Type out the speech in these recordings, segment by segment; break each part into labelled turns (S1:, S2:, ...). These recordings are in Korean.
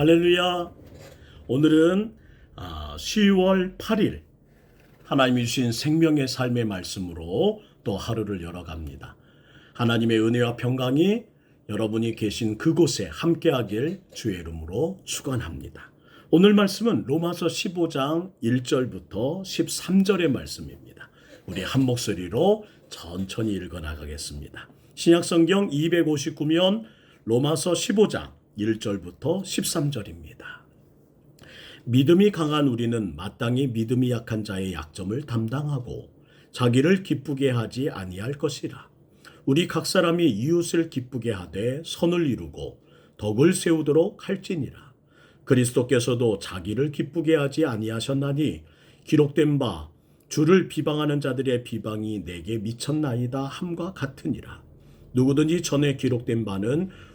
S1: 할렐루야. 오늘은 아, 10월 8일 하나님이 주신 생명의 삶의 말씀으로 또 하루를 열어갑니다. 하나님의 은혜와 평강이 여러분이 계신 그곳에 함께하길 주의 이름으로 축원합니다. 오늘 말씀은 로마서 15장 1절부터 13절의 말씀입니다. 우리 한 목소리로 천천히 읽어 나가겠습니다. 신약성경 259면 로마서 15장 1절부터 13절입니다. 믿음이 강한 우리는 마땅히 믿음이 약한 자의 약점을 담당하고 자기를 기쁘게 하지 아니할 것이라. 우리 각 사람이 이웃을 기쁘게 하되 선을 이루고 덕을 세우도록 할지니라. 그리스도께서도 자기를 기쁘게 하지 아니하셨나니 기록된 바 주를 비방하는 자들의 비방이 내게 미쳤나이다 함과 같으니라. 누구든지 전에 기록된 바는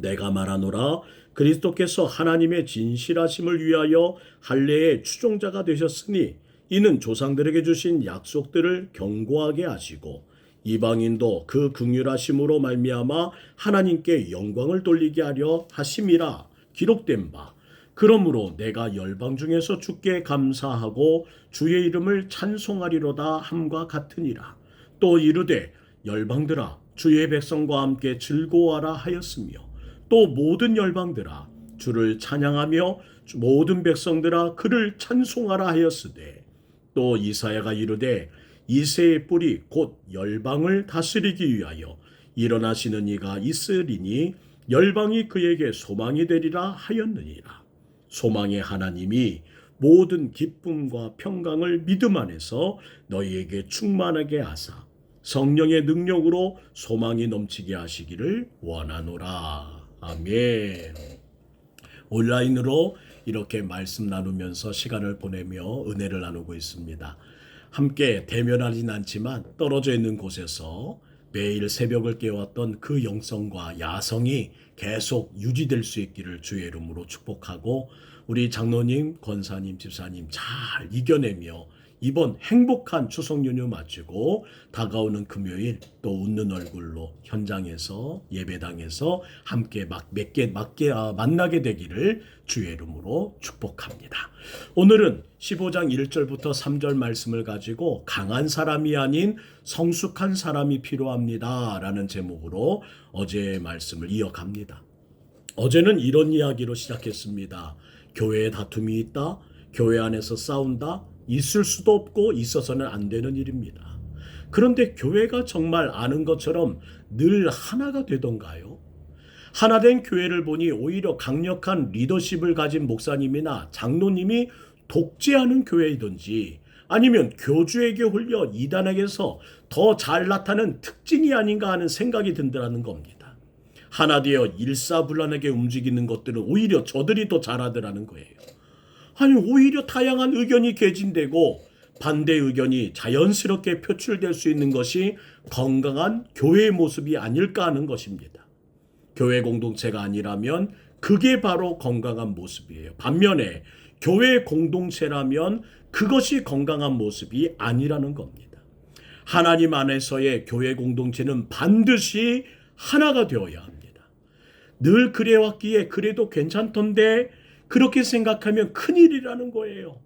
S1: 내가 말하노라. 그리스도께서 하나님의 진실하심을 위하여 할례의 추종자가 되셨으니 이는 조상들에게 주신 약속들을 경고하게 하시고 이방인도 그 긍휼하심으로 말미암아 하나님께 영광을 돌리게 하려 하심이라. 기록된 바. 그러므로 내가 열방 중에서 주께 감사하고 주의 이름을 찬송하리로다 함과 같으니라. 또 이르되 열방들아 주의 백성과 함께 즐거워하라 하였으며 또 모든 열방들아 주를 찬양하며 모든 백성들아 그를 찬송하라 하였으되 또 이사야가 이르되 이새의 뿔이 곧 열방을 다스리기 위하여 일어나시는 이가 있으리니 열방이 그에게 소망이 되리라 하였느니라 소망의 하나님이 모든 기쁨과 평강을 믿음 안에서 너희에게 충만하게 하사 성령의 능력으로 소망이 넘치게 하시기를 원하노라. 아멘. 온라인으로 이렇게 말씀 나누면서 시간을 보내며 은혜를 나누고 있습니다. 함께 대면하진 않지만 떨어져 있는 곳에서 매일 새벽을 깨웠던 그 영성과 야성이 계속 유지될 수 있기를 주의 이름으로 축복하고 우리 장로님, 권사님, 집사님 잘 이겨내며 이번 행복한 추석 연휴 마치고 다가오는 금요일 또 웃는 얼굴로 현장에서 예배당에서 함께 막 몇개 맞게 아, 만나게 되기를 주의 이름으로 축복합니다. 오늘은 15장 1절부터 3절 말씀을 가지고 강한 사람이 아닌 성숙한 사람이 필요합니다라는 제목으로 어제의 말씀을 이어갑니다. 어제는 이런 이야기로 시작했습니다. 교회에 다툼이 있다. 교회 안에서 싸운다. 있을 수도 없고 있어서는 안 되는 일입니다. 그런데 교회가 정말 아는 것처럼 늘 하나가 되던가요? 하나된 교회를 보니 오히려 강력한 리더십을 가진 목사님이나 장로님이 독재하는 교회이든지 아니면 교주에게 홀려 이단에게서 더 잘 나타낸 특징이 아닌가 하는 생각이 든다는 겁니다. 하나 되어 일사불란하게 움직이는 것들은 오히려 저들이 더 잘하더라는 거예요. 아니 오히려 다양한 의견이 개진되고 반대 의견이 자연스럽게 표출될 수 있는 것이 건강한 교회의 모습이 아닐까 하는 것입니다. 교회 공동체가 아니라면 그게 바로 건강한 모습이에요. 반면에 교회 공동체라면 그것이 건강한 모습이 아니라는 겁니다. 하나님 안에서의 교회 공동체는 반드시 하나가 되어야 합니다. 늘 그래왔기에 그래도 괜찮던데 그렇게 생각하면 큰일이라는 거예요.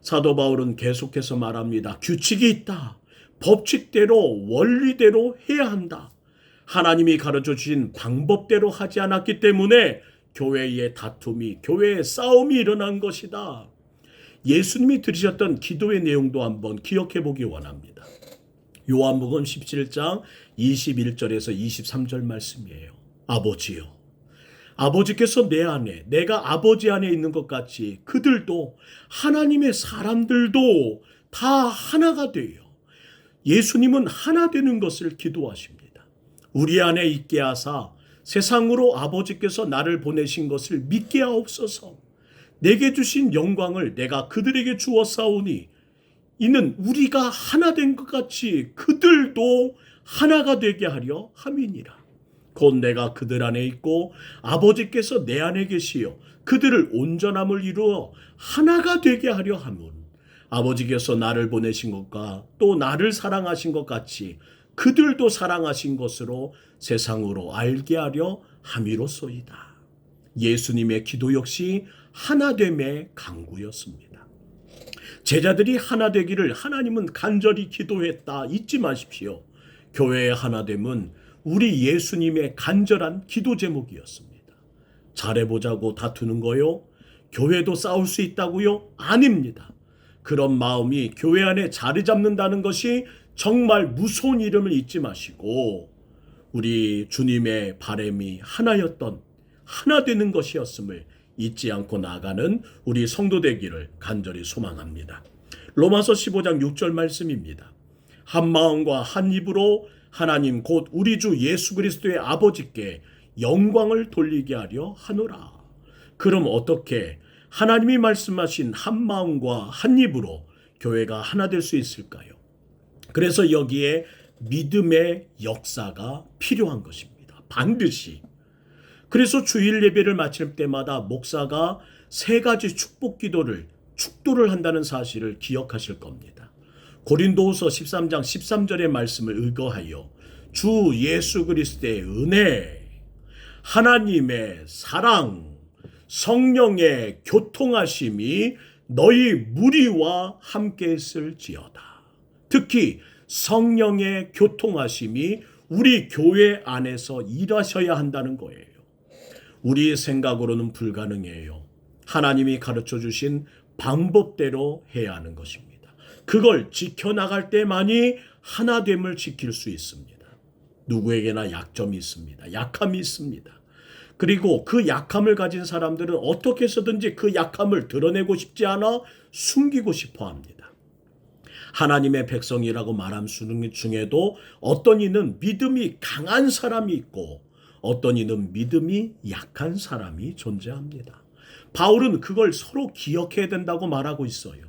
S1: 사도 바울은 계속해서 말합니다. 규칙이 있다. 법칙대로 원리대로 해야 한다. 하나님이 가르쳐 주신 방법대로 하지 않았기 때문에 교회의 다툼이 교회의 싸움이 일어난 것이다. 예수님이 들으셨던 기도의 내용도 한번 기억해 보기 원합니다. 요한복음 17장 21절에서 23절 말씀이에요. 아버지요 아버지께서 내 안에, 내가 아버지 안에 있는 것 같이 그들도 하나님의 사람들도 다 하나가 돼요. 예수님은 하나 되는 것을 기도하십니다. 우리 안에 있게 하사 세상으로 아버지께서 나를 보내신 것을 믿게 하옵소서. 내게 주신 영광을 내가 그들에게 주었사오니 이는 우리가 하나 된 것 같이 그들도 하나가 되게 하려 함이니라. 곧 내가 그들 안에 있고 아버지께서 내 안에 계시어 그들을 온전함을 이루어 하나가 되게 하려 함은 아버지께서 나를 보내신 것과 또 나를 사랑하신 것 같이 그들도 사랑하신 것으로 세상으로 알게 하려 함이로소이다. 예수님의 기도 역시 하나됨의 강구였습니다. 제자들이 하나 되기를 하나님은 간절히 기도했다 잊지 마십시오. 교회의 하나됨은 우리 예수님의 간절한 기도 제목이었습니다. 잘해보자고 다투는 거요? 교회도 싸울 수 있다고요? 아닙니다. 그런 마음이 교회 안에 자리 잡는다는 것이 정말 무서운 이름을 잊지 마시고 우리 주님의 바램이 하나였던 하나 되는 것이었음을 잊지 않고 나가는 우리 성도 되기를 간절히 소망합니다. 로마서 15장 6절 말씀입니다. 한 마음과 한 입으로 하나님 곧 우리 주 예수 그리스도의 아버지께 영광을 돌리게 하려 하노라. 그럼 어떻게 하나님이 말씀하신 한 마음과 한 입으로 교회가 하나 될 수 있을까요? 그래서 여기에 믿음의 역사가 필요한 것입니다. 반드시. 그래서 주일 예배를 마칠 때마다 목사가 세 가지 축복 기도를 축도를 한다는 사실을 기억하실 겁니다. 고린도후서 13장 13절의 말씀을 의거하여 주 예수 그리스도의 은혜, 하나님의 사랑, 성령의 교통하심이 너희 무리와 함께 있을지어다. 특히 성령의 교통하심이 우리 교회 안에서 일하셔야 한다는 거예요. 우리 생각으로는 불가능해요. 하나님이 가르쳐 주신 방법대로 해야 하는 것입니다. 그걸 지켜나갈 때만이 하나됨을 지킬 수 있습니다. 누구에게나 약점이 있습니다. 약함이 있습니다. 그리고 그 약함을 가진 사람들은 어떻게 해서든지 그 약함을 드러내고 싶지 않아 숨기고 싶어 합니다. 하나님의 백성이라고 말함 중에도 어떤 이는 믿음이 강한 사람이 있고 어떤 이는 믿음이 약한 사람이 존재합니다. 바울은 그걸 서로 기억해야 된다고 말하고 있어요.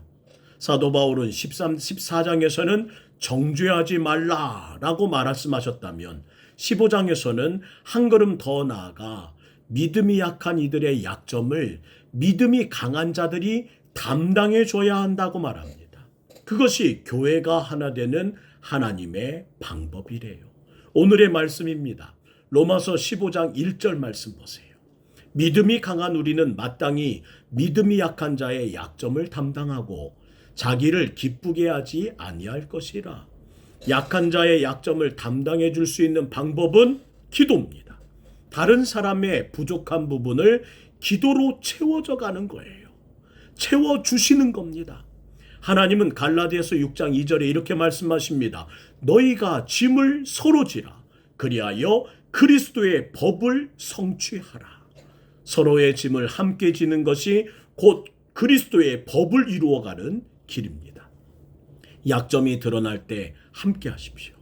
S1: 사도 바울은 13, 14장에서는 정죄하지 말라라고 말씀하셨다면 15장에서는 한 걸음 더 나아가 믿음이 약한 이들의 약점을 믿음이 강한 자들이 담당해 줘야 한다고 말합니다. 그것이 교회가 하나 되는 하나님의 방법이래요. 오늘의 말씀입니다. 로마서 15장 1절 말씀 보세요. 믿음이 강한 우리는 마땅히 믿음이 약한 자의 약점을 담당하고 자기를 기쁘게 하지 아니할 것이라. 약한 자의 약점을 담당해 줄 수 있는 방법은 기도입니다. 다른 사람의 부족한 부분을 기도로 채워져 가는 거예요. 채워 주시는 겁니다. 하나님은 갈라디아서 6장 2절에 이렇게 말씀하십니다. 너희가 짐을 서로 지라. 그리하여 그리스도의 법을 성취하라. 서로의 짐을 함께 지는 것이 곧 그리스도의 법을 이루어가는 길입니다. 약점이 드러날 때 함께 하십시오.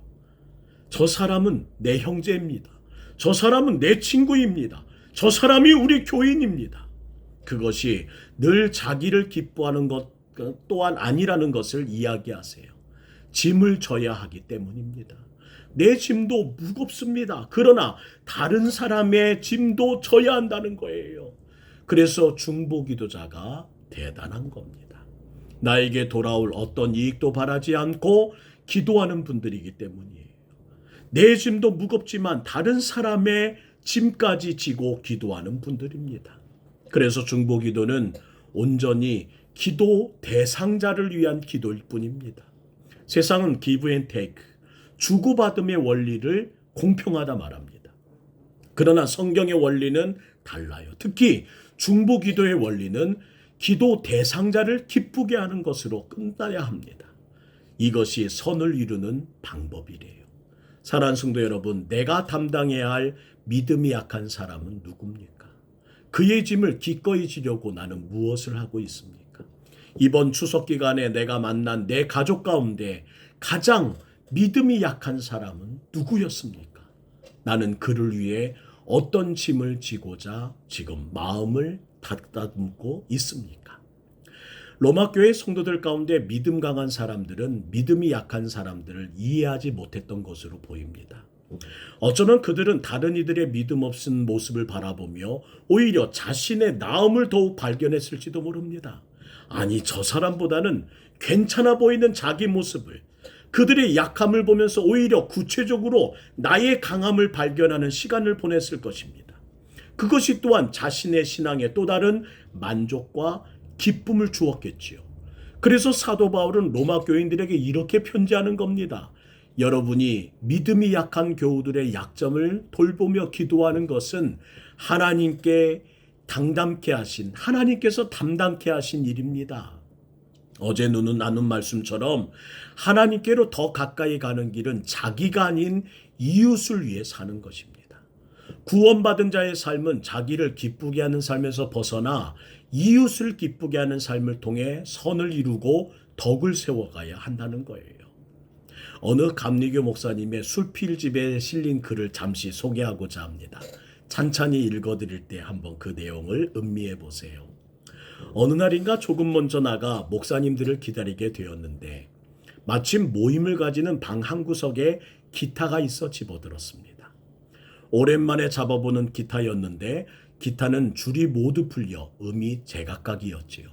S1: 저 사람은 내 형제입니다. 저 사람은 내 친구입니다. 저 사람이 우리 교인입니다. 그것이 늘 자기를 기뻐하는 것 또한 아니라는 것을 이야기하세요. 짐을 져야 하기 때문입니다. 내 짐도 무겁습니다. 그러나 다른 사람의 짐도 져야 한다는 거예요. 그래서 중보 기도자가 대단한 겁니다. 나에게 돌아올 어떤 이익도 바라지 않고 기도하는 분들이기 때문이에요. 내 짐도 무겁지만 다른 사람의 짐까지 지고 기도하는 분들입니다. 그래서 중보 기도는 온전히 기도 대상자를 위한 기도일 뿐입니다. 세상은 give and take, 주고받음의 원리를 공평하다 말합니다. 그러나 성경의 원리는 달라요. 특히 중보 기도의 원리는 기도 대상자를 기쁘게 하는 것으로 끝나야 합니다. 이것이 선을 이루는 방법이래요. 사랑 성도 여러분, 내가 담당해야 할 믿음이 약한 사람은 누굽니까? 그의 짐을 기꺼이 지려고 나는 무엇을 하고 있습니까? 이번 추석 기간에 내가 만난 내 가족 가운데 가장 믿음이 약한 사람은 누구였습니까? 나는 그를 위해 어떤 짐을 지고자 지금 마음을 다듬고 있습니까? 로마 교회 성도들 가운데 믿음 강한 사람들은 믿음이 약한 사람들을 이해하지 못했던 것으로 보입니다. 어쩌면 그들은 다른 이들의 믿음 없은 모습을 바라보며 오히려 자신의 나음을 더욱 발견했을지도 모릅니다. 아니, 저 사람보다는 괜찮아 보이는 자기 모습을 그들의 약함을 보면서 오히려 구체적으로 나의 강함을 발견하는 시간을 보냈을 것입니다. 그것이 또한 자신의 신앙에 또 다른 만족과 기쁨을 주었겠지요. 그래서 사도 바울은 로마 교인들에게 이렇게 편지하는 겁니다. 여러분이 믿음이 약한 교우들의 약점을 돌보며 기도하는 것은 하나님께 당담케 하신 하나님께서 담당케 하신 일입니다. 어제 누는 나눈 말씀처럼 하나님께로 더 가까이 가는 길은 자기가 아닌 이웃을 위해 사는 것입니다. 구원받은 자의 삶은 자기를 기쁘게 하는 삶에서 벗어나 이웃을 기쁘게 하는 삶을 통해 선을 이루고 덕을 세워가야 한다는 거예요. 어느 감리교 목사님의 술필집에 실린 글을 잠시 소개하고자 합니다. 찬찬히 읽어드릴 때 한번 그 내용을 음미해 보세요. 어느 날인가 조금 먼저 나가 목사님들을 기다리게 되었는데 마침 모임을 가지는 방 한 구석에 기타가 있어 집어들었습니다. 오랜만에 잡아보는 기타였는데 기타는 줄이 모두 풀려 음이 제각각이었지요.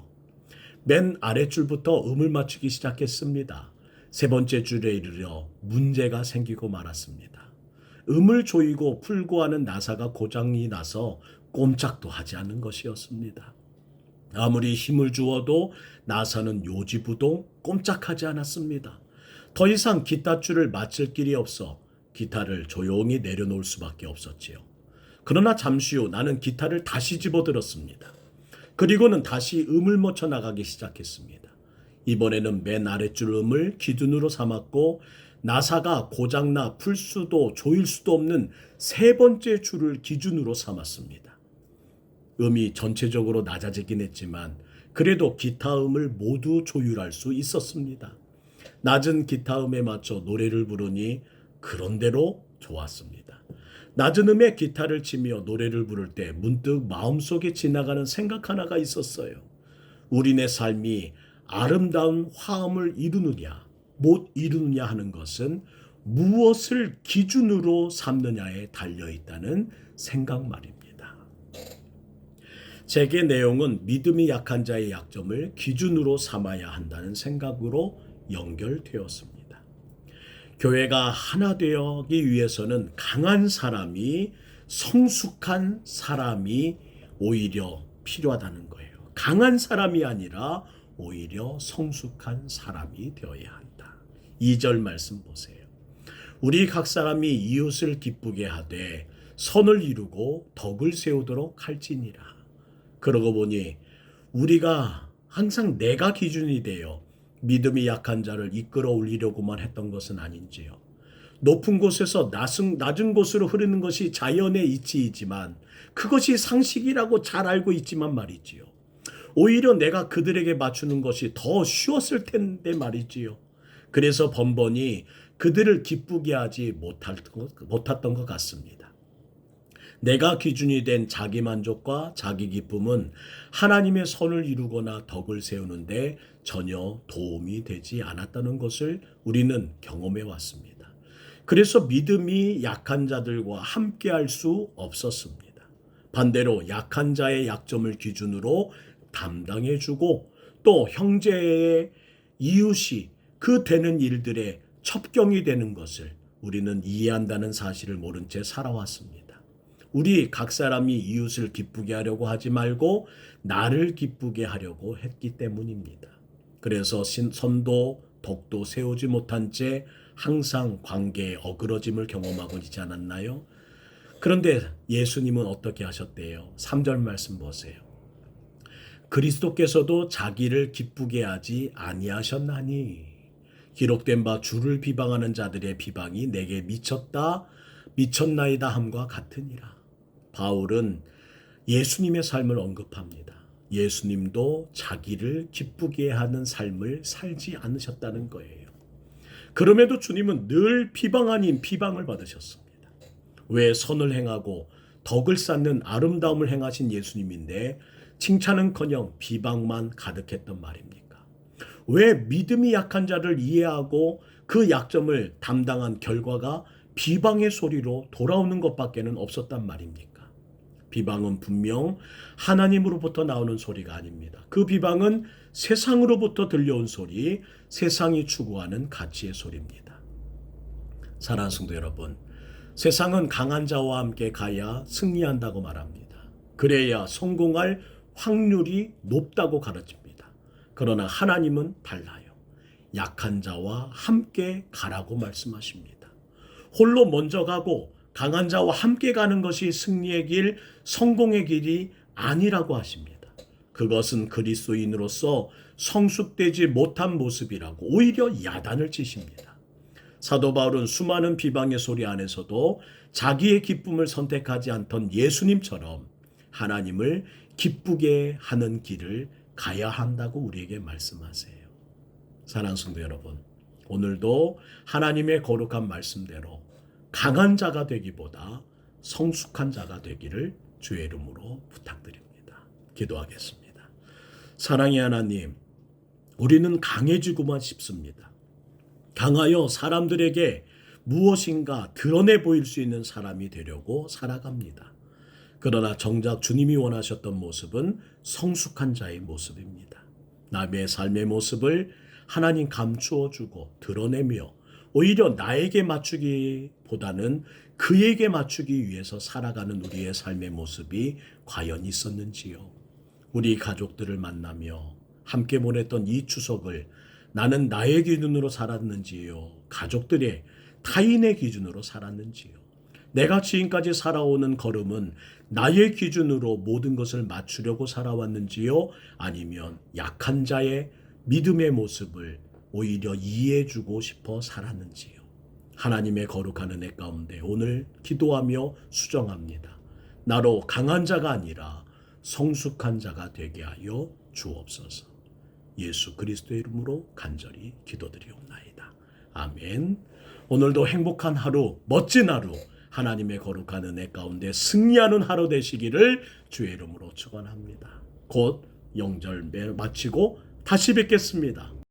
S1: 맨 아랫줄부터 음을 맞추기 시작했습니다. 세 번째 줄에 이르려 문제가 생기고 말았습니다. 음을 조이고 풀고 하는 나사가 고장이 나서 꼼짝도 하지 않는 것이었습니다. 아무리 힘을 주어도 나사는 요지부동 꼼짝하지 않았습니다. 더 이상 기타줄을 맞출 길이 없어 기타를 조용히 내려놓을 수밖에 없었지요. 그러나 잠시 후 나는 기타를 다시 집어들었습니다. 그리고는 다시 음을 맞춰 나가기 시작했습니다. 이번에는 맨 아랫줄 음을 기준으로 삼았고 나사가 고장나 풀 수도 조일 수도 없는 세 번째 줄을 기준으로 삼았습니다. 음이 전체적으로 낮아지긴 했지만 그래도 기타 음을 모두 조율할 수 있었습니다. 낮은 기타 음에 맞춰 노래를 부르니 그런대로 좋았습니다. 낮은 음의 기타를 치며 노래를 부를 때 문득 마음속에 지나가는 생각 하나가 있었어요. 우리네 삶이 아름다운 화음을 이루느냐, 못 이루느냐 하는 것은 무엇을 기준으로 삼느냐에 달려 있다는 생각 말입니다. 제게 내용은 믿음이 약한 자의 약점을 기준으로 삼아야 한다는 생각으로 연결되었습니다. 교회가 하나 되기 위해서는 강한 사람이 성숙한 사람이 오히려 필요하다는 거예요. 강한 사람이 아니라 오히려 성숙한 사람이 되어야 한다. 2절 말씀 보세요. 우리 각 사람이 이웃을 기쁘게 하되 선을 이루고 덕을 세우도록 할지니라. 그러고 보니 우리가 항상 내가 기준이 되어 믿음이 약한 자를 이끌어 올리려고만 했던 것은 아닌지요. 높은 곳에서 낮은, 낮은 곳으로 흐르는 것이 자연의 이치이지만 그것이 상식이라고 잘 알고 있지만 말이지요. 오히려 내가 그들에게 맞추는 것이 더 쉬웠을 텐데 말이지요. 그래서 번번이 그들을 기쁘게 하지 못했던 것 같습니다. 내가 기준이 된 자기 만족과 자기 기쁨은 하나님의 선을 이루거나 덕을 세우는데 전혀 도움이 되지 않았다는 것을 우리는 경험해 왔습니다. 그래서 믿음이 약한 자들과 함께 할 수 없었습니다. 반대로 약한 자의 약점을 기준으로 담당해 주고 또 형제의 이웃이 그 되는 일들에 첩경이 되는 것을 우리는 이해한다는 사실을 모른 채 살아왔습니다. 우리 각 사람이 이웃을 기쁘게 하려고 하지 말고 나를 기쁘게 하려고 했기 때문입니다. 그래서 선도 덕도 세우지 못한 채 항상 관계에 어그러짐을 경험하고 있지 않았나요? 그런데 예수님은 어떻게 하셨대요? 3절 말씀 보세요. 그리스도께서도 자기를 기쁘게 하지 아니하셨나니 기록된 바 주를 비방하는 자들의 비방이 내게 미쳤다 미쳤나이다 함과 같으니라. 바울은 예수님의 삶을 언급합니다. 예수님도 자기를 기쁘게 하는 삶을 살지 않으셨다는 거예요. 그럼에도 주님은 늘 비방 아닌 비방을 받으셨습니다. 왜 선을 행하고 덕을 쌓는 아름다움을 행하신 예수님인데 칭찬은커녕 비방만 가득했던 말입니까? 왜 믿음이 약한 자를 이해하고 그 약점을 담당한 결과가 비방의 소리로 돌아오는 것밖에는 없었단 말입니까? 비방은 분명 하나님으로부터 나오는 소리가 아닙니다. 그 비방은 세상으로부터 들려온 소리, 세상이 추구하는 가치의 소리입니다. 사랑하는 성도 여러분, 세상은 강한 자와 함께 가야 승리한다고 말합니다. 그래야 성공할 확률이 높다고 가르칩니다. 그러나 하나님은 달라요. 약한 자와 함께 가라고 말씀하십니다. 홀로 먼저 가고 강한 자와 함께 가는 것이 승리의 길, 성공의 길이 아니라고 하십니다. 그것은 그리스도인으로서 성숙되지 못한 모습이라고 오히려 야단을 치십니다. 사도 바울은 수많은 비방의 소리 안에서도 자기의 기쁨을 선택하지 않던 예수님처럼 하나님을 기쁘게 하는 길을 가야 한다고 우리에게 말씀하세요. 사랑하는 성도 여러분, 오늘도 하나님의 거룩한 말씀대로 강한 자가 되기보다 성숙한 자가 되기를 주의 이름으로 부탁드립니다. 기도하겠습니다. 사랑의 하나님, 우리는 강해지고만 싶습니다. 강하여 사람들에게 무엇인가 드러내 보일 수 있는 사람이 되려고 살아갑니다. 그러나 정작 주님이 원하셨던 모습은 성숙한 자의 모습입니다. 남의 삶의 모습을 하나님 감추어 주고 드러내며 오히려 나에게 맞추기보다는 그에게 맞추기 위해서 살아가는 우리의 삶의 모습이 과연 있었는지요. 우리 가족들을 만나며 함께 보냈던 이 추석을 나는 나의 기준으로 살았는지요. 가족들의 타인의 기준으로 살았는지요. 내가 지금까지 살아오는 걸음은 나의 기준으로 모든 것을 맞추려고 살아왔는지요? 아니면 약한 자의 믿음의 모습을 오히려 이해해주고 싶어 살았는지요? 하나님의 거룩한 은혜 가운데 오늘 기도하며 수정합니다. 나로 강한 자가 아니라 성숙한 자가 되게 하여 주옵소서. 예수 그리스도의 이름으로 간절히 기도드리옵나이다. 아멘. 오늘도 행복한 하루, 멋진 하루, 하나님의 거룩한 은혜 가운데 승리하는 하루 되시기를 주의 이름으로 축원합니다. 곧 영절 마치고 다시 뵙겠습니다.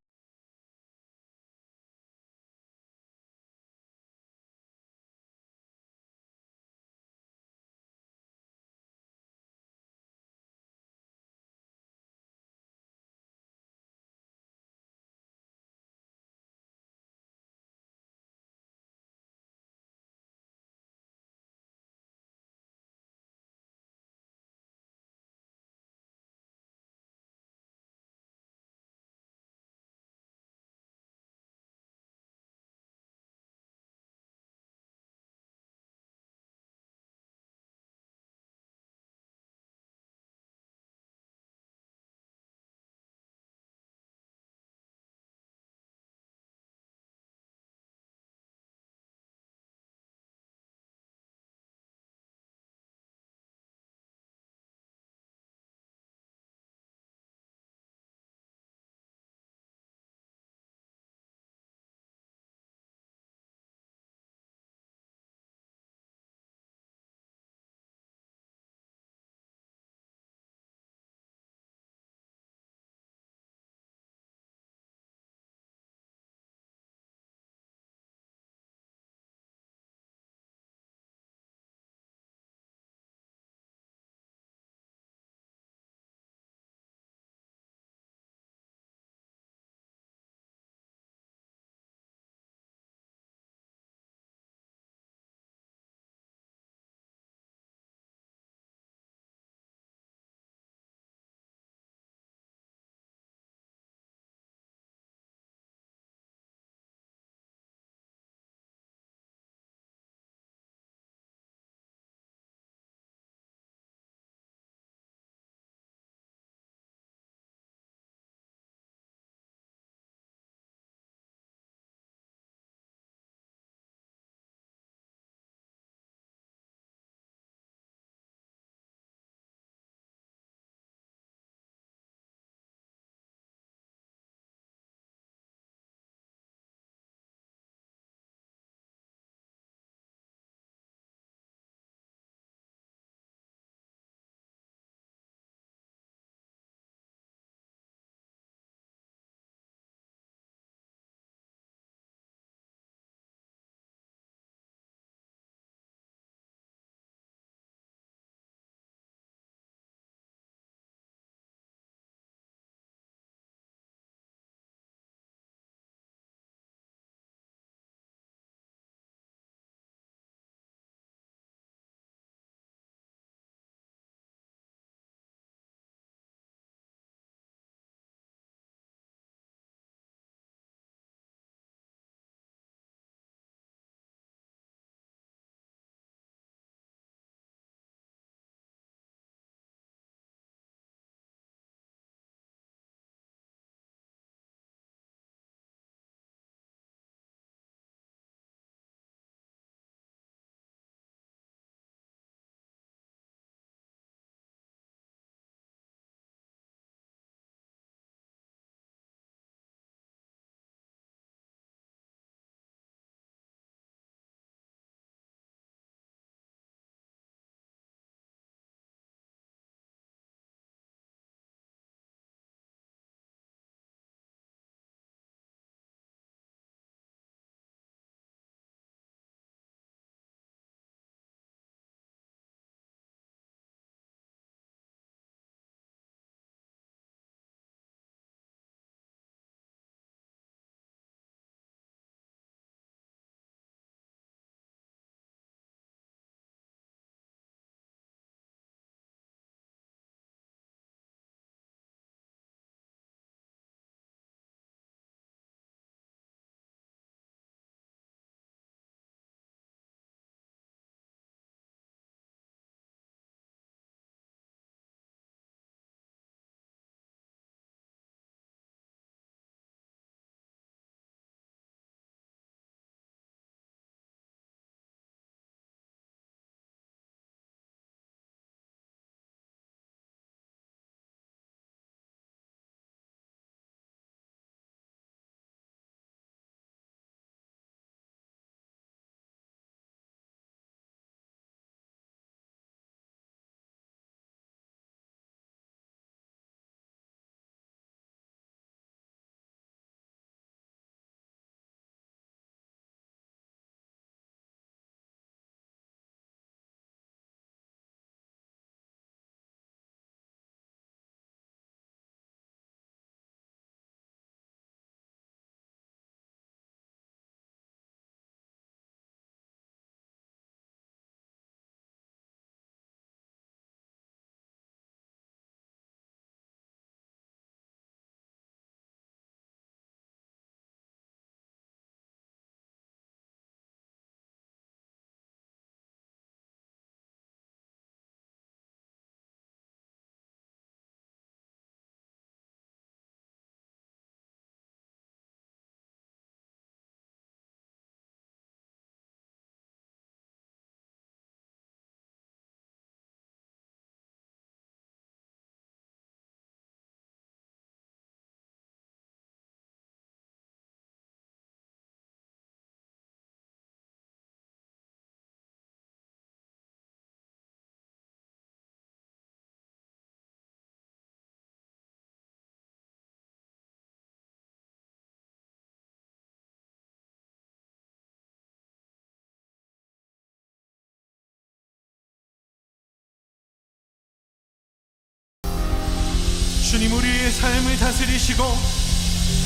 S2: 주님 우리의 삶을 다스리시고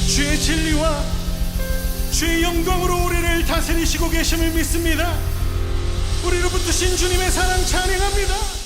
S2: 주의 진리와 주의 영광으로 우리를 다스리시고 계심을 믿습니다. 우리를 붙드신 주님의 사랑 찬양합니다.